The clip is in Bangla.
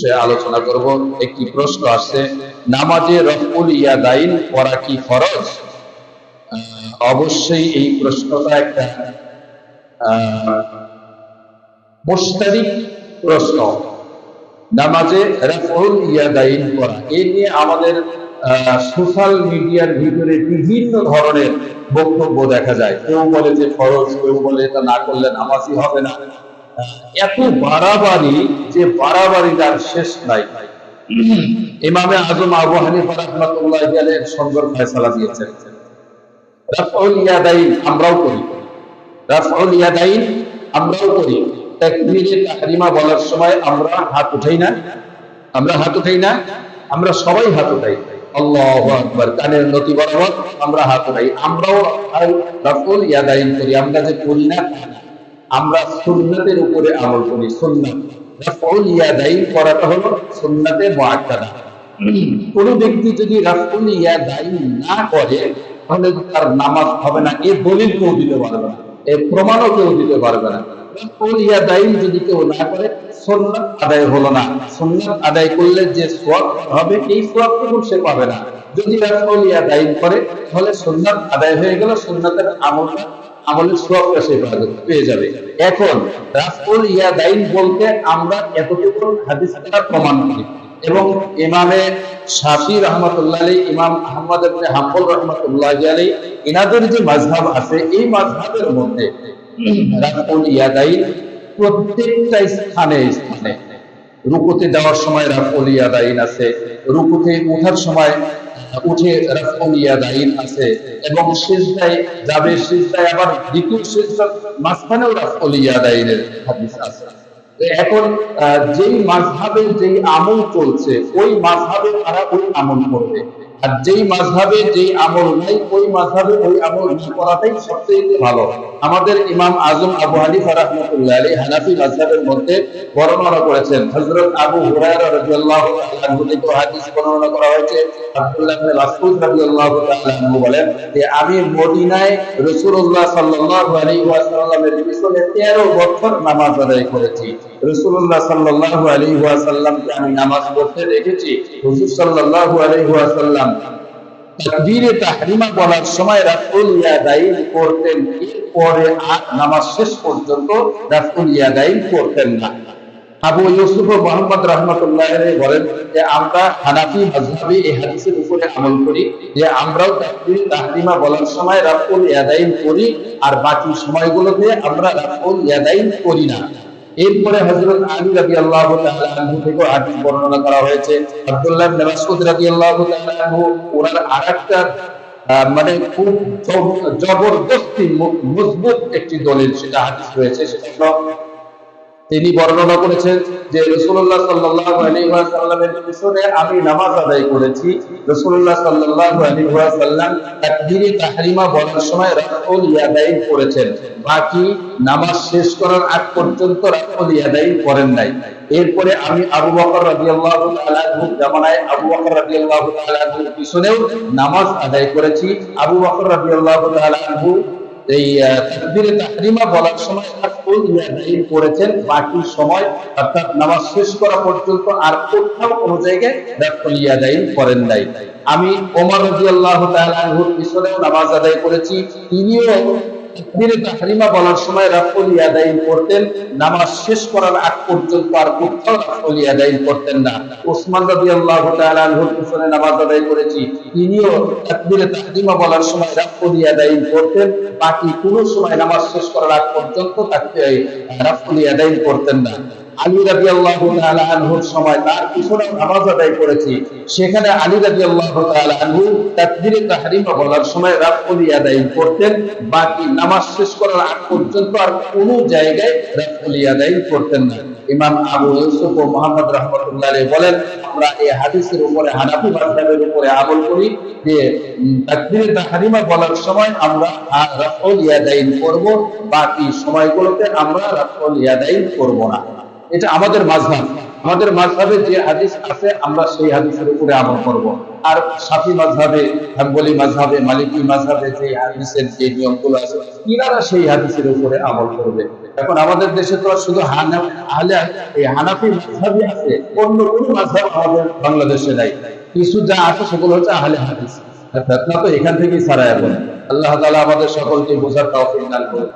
বিষয়ে আলোচনা করব, একটি প্রশ্ন আসছে, নামাজে রফুল ইয়াদাইন পড়া কি ফরজ? অবশ্যই এই প্রশ্নটা একটা মুস্তারিক প্রশ্ন। নামাজে রফুল ইয়াদাইন পড়া এই নিয়ে আমাদের সোশ্যাল মিডিয়ার ভিতরে বিভিন্ন ধরনের বক্তব্য দেখা যায়। কেউ বলে যে ফরজ, কেউ বলে এটা না করলে নামাজই হবে না। এত বাড়াবাড়ি যে বাড়াবাড়ি তার শেষ নাই। ইমামে আজম আবু হানিফা রাহমাতুল্লাহ সুন্দর ফয়সালা দিয়েছেন। রাফউল ইয়াদাইন, আমরাও করি। রাফউল ইয়াদাইন, আমরাও করি। তাকবীরে তাহরিমা বলার সময় আমরা হাত উঠাই না। আমরা হাত উঠাই না। আমরা সবাই হাত উঠাই। আল্লাহু আকবার, কানের নতি বরাবর আমরা হাত উঠাই। আমরাও রাফউল ইয়াদাইন করি। আমরা যে করি না। আমরা সুন্নাতের উপরে আমল করি, সুন্নাত। রাফউল ইয়াদাইন করাটা হলো সুন্নাতে মুআক্কাদা। কোন ব্যক্তি যদি রাফুল ইয়াদাইন না করে, তাহলে তার নামাজ হবে না, এর দলিল কেউ দিতে পারবে না, এর প্রমাণও কেউ দিতে পারবে না। রাফুল ইয়াদাইন যদি কেউ না করে, সুন্নাত আদায় হলো না। সুন্নাত আদায় করলে যে সোয়াব হবে, এই সোয়াবটুকু সে পাবে না। যদি রাফুল ইয়াদাইন করে, তাহলে সুন্নাত আদায় হয়ে গেল, সুন্নাতের আমলটা আমলের সোয়াবটা সে পেয়ে যাবে। এখন রাফুল ইয়াদাইন বলতে আমরা এতটুকু হাদিস দ্বারা প্রমাণ করি। এবং ইমামে শাফি রহমতুল্লাহ আলী ইমাম আহমদ ইবনে হাম্বল রহমতুল্লাহ আলী ইনাদের যে মাযহাব আছে, এই মাযহাবের মধ্যে রাফুল ইয়াদাইন প্রত্যেকটা স্থানে স্থানে রুকুতে যাওয়ার সময় রাফুল ইয়াদাইন আছে, রুকুতে ওঠার সময় উঠে রাফুল আছে। এবং সিজদায় যাবে, সিজদায় আবার দ্বিতীয় সিজদার মাঝখানেও রাফুল ইয়াদাইনের হাদিস আছে। এখন যেই মাঝহাবে যেই আমল চলছে, ওই মাঝহাবে তারা ওই আমল করবে। আর যেই মাঝহাবে যেই আমল নাই, ওই মাঝহাবে ওই আমল করাটাই সবচেয়ে ভালো। আমাদের ইমাম আজম আবু হানিফা রাহমাতুল্লাহ আলাইহি হানাফি মাযহাবের মধ্যে বর্ণনা করেছেন, হযরত আবু হুরায়রা রাদিয়াল্লাহু আনহু থেকে হাদিস বর্ণনা করা হয়েছে। আব্দুল্লাহ ইবনে মাসউদ রাদিয়াল্লাহু তাআলা আনহু বলেন যে, আমি মদিনায় রাসূলুল্লাহ সাল্লাল্লাহু আলাইহি ওয়াসাল্লামের পিছনে 13 বছর নামাজ আদায় করেছি। রাসূলুল্লাহ সাল্লাল্লাহু আলাইহি ওয়াসাল্লামকে আমি নামাজ পড়তে দেখেছি। হুজুর সাল্লাল্লাহু আলাইহি ওয়াসাল্লাম তাকবীরে তাহরিমা বলার সময় ইয়াদাইন করতেন এরপরে আর নামাজ শেষ পর্যন্ত ইয়াদাইন করতেন না। আবু ইউসুফ মোহাম্মদ রহমতুল্লাহ বলেন যে, আমরা হানাফি এই হাদিসের উপরে আমল করি, যে আমরাও তাকবীর তাহরিমা বলার সময় ইয়াদাইন করি আর বাকি সময়গুলোতে আমরা রাফুল ইয়াদাইন করি না। এরপরে হযরত আলী রাদিয়াল্লাহু তাআলা আনহু থেকে হাদিস বর্ণনা করা হয়েছে। আব্দুল্লাহ ইবনে মাসউদ রাদিয়াল্লাহু তাআলা আনহু ওনার আরেকটা মানে খুব জবরদস্তি মজবুত একটি দলিল সেটা হাদিস রয়েছে। সেটা তিনি বর্ণনা করেছেন যে রসুল্লাহ সাল্লাহ আলহিহাসাল্লামের পিছনে আমি নামাজ আদায় করেছি। রসুল্লাহ সাল্লাহ আলহিহাসাল্লাম তাকবীরে তাহরিমা বলার সময় রাফুল ইয়াদাইন করেছেন। বাকি নামাজ শেষ করার আগ পর্যন্ত রাফুল ইয়াদাইন করেন নাই। এরপরে আমি আবু বকর তাআলা আনহু জামানায় আবু বকর তাআলা আনহুর পিছনেও নামাজ আদায় করেছি। আবু বকর তাআলা আনহু এই তাকবীরে তাহরিমা বলার সময় করেছেন? বাকি সময় অর্থাৎ নামাজ শেষ করা পর্যন্ত আর কোথাও কোনো জায়গায় ইয়াদাইন করেন নাই। আমি ওমর রাদিয়াল্লাহু তাআলা আনহুর পিছনেও নামাজ আদায় করেছি। তিনিও তাহরিমা বলার সময় করতেন, নামাজ শেষ করার আগ পর্যন্ত আর কোথাও করতেন না। ওসমান নামাজ আদায় করেছি। তিনিও তাকবীরে তাহরিমা বলার সময় রাফুল ইয়াদাইন করতেন, বাকি কোনো সময় নামাজ শেষ করার আগ পর্যন্ত তাকে রাফুল ইয়াদাইন করতেন না। আলী আনহুর সময় তার পিছনে নামাজ আদায় করেছি। সেখানে আলী তাআলা আনহু তাকবীরে তাহরিমা বলার সময় ইয়াদাইন করতেন। বাকি নামাজ শেষ করার আগ পর্যন্ত আর জায়গায় ইয়াদাইন করতেন না। ইমাম আবু ইউসুফ ও মোহাম্মদ রাহমাতুল্লাহ বলেন, আমরা এই হাদিসের উপরে, হানাফি মাযহাবের উপরে আমল করি যে তাহরিমা বলার সময় আমরা আ- রাফুল ইয়াদাইন করব। বাকি সময়গুলোতে আমরা রাফুল ইয়াদাইন করব না। এটা আমাদের মাঝহাব আমাদের মাঝহাবে যে হাদিস আছে, আমরা সেই হাদিসের উপরে আমল করব। আর সাফি মাঝহাবে, হাম্বলি মাঝহাবে, মালিকি মাঝহাবে যে হাদিসের যে নিয়মগুলো আছে, ইনারা সেই হাদিসের উপরে আমল করবে। এখন আমাদের দেশে তো শুধু এই হানাফি মাঝহাবই আছে, অন্য কোনো মাঝহাব আমাদের বাংলাদেশে নাই। কিছু যা আছে, সেগুলো হচ্ছে আহলে হাদিস। আর তো এখান থেকেই ছাড়া এখন আল্লাহ তালা আমাদের সকলকে বোঝার তৌফিক দান করুন।